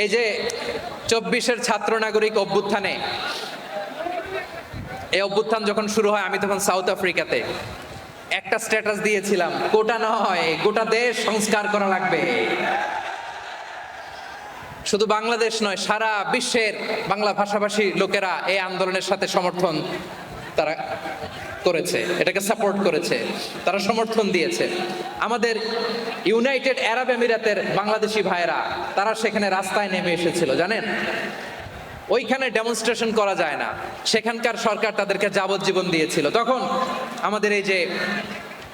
এই যে চব্বিশের ছাত্র নাগরিক অভ্যুত্থানে, এই অভ্যুত্থান যখন শুরু হয়, আমি তখন সাউথ আফ্রিকাতে একটা স্ট্যাটাস দিয়েছিলাম, গোটা নয়, গোটা দেশ সংস্কার করা লাগবে। শুধু বাংলাদেশ নয়, সারা বিশ্বের বাংলা ভাষাভাষী লোকেরা এই আন্দোলনের সাথে সমর্থন, তারা করেছে, এটাকে সাপোর্ট করেছে, তারা সমর্থন দিয়েছে। আমাদের ইউনাইটেড আরব আমিরাতের বাংলাদেশি ভাইরা তারা সেখানে রাস্তায় নেমে এসেছিল, জানেন? ওইখানে ডেমনস্ট্রেশন করা যায় না। সেখানকার সরকার তাদেরকে যাবজ্জীবন দিয়েছিল। তখন আমাদের এই যে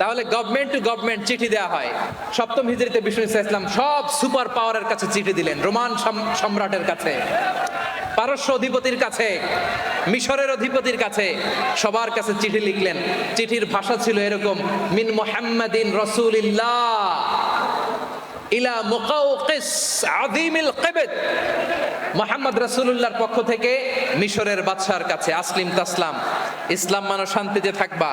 তাহলে গভর্নমেন্ট টু গভর্নমেন্ট চিঠি দেওয়া হয়। সপ্তম হিজড়িতে বিষ্ণু ইসলাম সব সুপার পাওয়ারের কাছে চিঠি দিলেন, রোমান সম্রাটের কাছে, পারস্য অধিপতির কাছে, মিশরের অধিপতির কাছে। সবার কাছে চিঠি লিখলেন। চিঠির ভাষা ছিল এরকম, মিন মোহাম্মদিন রসুলিল্লাহ ইলা মুকাউকিস আযীমিল কিবত। মোহাম্মদ রাসূলুল্লাহর পক্ষ থেকে মিশরের বাদশার কাছে, আসলিম তাসলাম, ইসলাম মানো শান্তিতে থাকবা।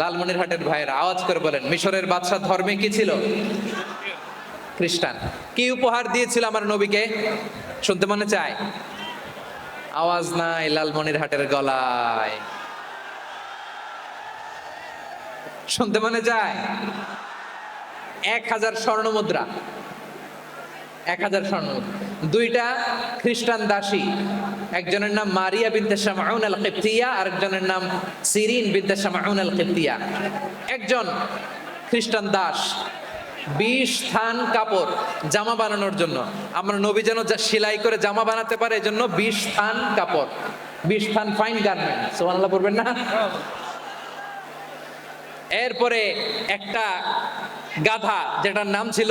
লালমনিরহাটের ভাইয়ের আওয়াজ করে বলেন, মিশরের বাদশাহ ধর্মে কি ছিল? খ্রিস্টান, কি উপহার দিয়েছিল আমার নবীকে? শুনতে মনে চায়? আওয়াজ নাই লালমনিরহাটের গলায়। শুনতে মনে যায় এক হাজার স্বর্ণ মুদ্রা এক হাজার স্বর্ণ মুদ্রা। দুইটা খ্রিস্টান দাসী। একজনের নাম মারিয়া বিদ্যা শামাউন আল কিপ্তিয়া আরেকজনের নাম সিরিন বিদ্যা শামাউন আল কিপ্তিয়া একজন খ্রিস্টান দাস, বিশ থান কাপড় জামা বানানোর জন্য। আমরা নবী যেন যা সেলাই করে জামা বানাতে পারে, এজন্য বিশ থান কাপড়, বিশ থান ফাইন গার্মেন্ট সোমানাল্লাহ পড়বেন না? এরপরে একটা গাধা, যেটার নাম ছিল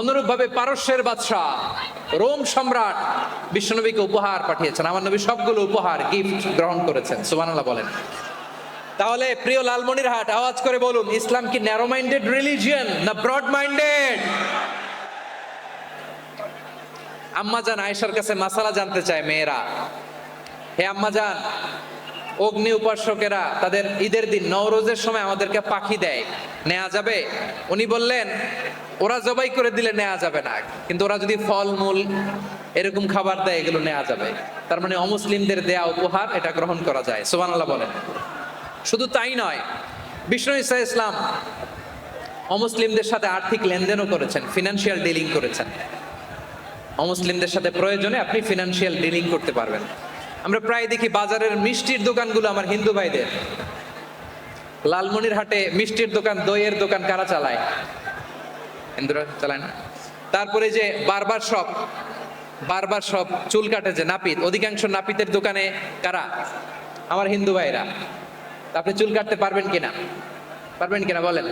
অনুরূপভাবে পারস্যের বাদশাহ, রোম সম্রাট বিশ্বনবীকে উপহার পাঠিয়েছেন। আমার নবী সবগুলো উপহার গিফট গ্রহণ করেছেন। সুবহানাল্লাহ বলেন। তাহলে প্রিয় লালমনির হাট আওয়াজ করে বলুন, ইসলাম কি ন্যারো মাইন্ডেড রিলিজিয়ন না ব্রড মাইন্ডেড আম্মাজান আয়েশার কাছে মাসালা জানতে চায় মেয়েরা। হে আম্মাজান অগ্নি উপাসকেরা তাদের ঈদের দিন নওরোজের সময় আমাদেরকে পাখি দেয়। নেওয়া যাবে? উনি বললেন, ওরা জবাই করে দিলে নেওয়া যাবে না। কিন্তু ওরা যদি ফল মূল এরকম খাবার দেয়, এগুলো নেওয়া যাবে। তার মানে অমুসলিমদের দেয়া উপহার, এটা গ্রহণ করা যায়। সুবহানাল্লাহ বলেন। শুধু তাই নয়, বিষ্ণু ইসা ইসলাম অমুসলিমদের সাথে আর্থিক লেনদেনও করেছেন ফিনান্সিয়াল ডিলিং করেছেন। অমুসলিমদের সাথে প্রয়োজনে আপনি ফিনান্সিয়াল ডিলিং করতে পারবেন। আমরা প্রায় দেখি বাজারের মিষ্টির দোকানগুলো আমার হিন্দু ভাইদের। লালমনির হাটে মিষ্টির দোকান, দইয়ের দোকান কারা চালায়? হিন্দুরা চালায় না? তারপরে যে বারবার শপ বারবার শপ, চুল কাটে যে নাপিত, অধিকাংশ নাপিতের দোকানে কারা? আমার হিন্দু ভাইরা। আপনি চুল কাটতে পারবেন কিনা? পারবেন কিনা বলেন?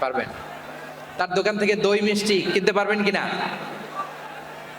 পারবেন। তার দোকান থেকে দই মিষ্টি কিনতে পারবেন কিনা?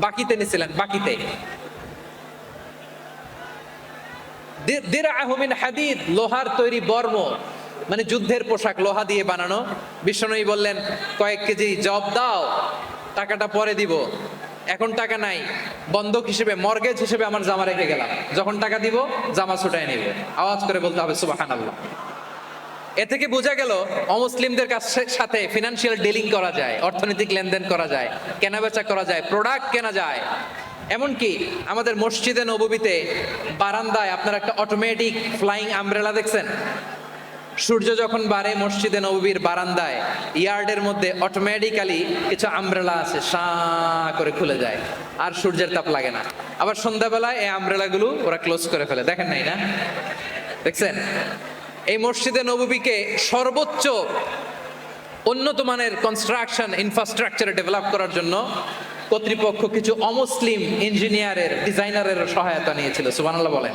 বাকিতে নিয়েছিলেন বাকিতে। দি- দিরআহু মিন হাদিদ, লোহার তৈরি বর্ম মানে যুদ্ধের পোশাক, লোহা দিয়ে বানানো। বিষ্ণনবী বললেন, কয়েক কেজি জব দাও, টাকাটা পরে দিব। এখন টাকা নাই, বন্ধক হিসেবে, মর্গেজ হিসেবে আমার জামা রেখে গেলাম। যখন টাকা দিব, জামা ছুটাই নিবে। আওয়াজ করে বলতে হবে, সুবহানাল্লাহ। এ থেকে বোঝা গেল অমুসলিমদের সাথে ফিনান্সিয়াল ডিলিং করা যায়, অর্থনৈতিক লেনদেন করা যায়, কেনাবেচা করা যায় প্রোডাক্ট কেনা যায়। এমনকি আমাদের মসজিদে, নববীতে, বারান্দায় আপনার একটা অটোমেটিক ফ্লাইং আমব্রেলা দেখছেন? সূর্য যখন বাড়ে মসজিদে, নববীর বারান্দায়, ইয়ার্ডের মধ্যে অটোমেটিক্যালি কিছু আমব্রেলা আছে, সা করে খুলে যায়, আর সূর্যের তাপ লাগে না। আবার সন্ধ্যাবেলায় এই আমব্রেলাগুলো ওরা ক্লোজ করে ফেলে। দেখেন নাই না? দেখছেন? এই মসজিদে নবীকে সর্বোচ্চ উন্নত মানের কনস্ট্রাকশন ইনফ্রাস্ট্রাকচার ডেভেলপ করার জন্য কর্তৃপক্ষ কিছু অমুসলিম ইঞ্জিনিয়ারের ডিজাইনারের সহায়তা নিয়েছিল। সুবান বলেন।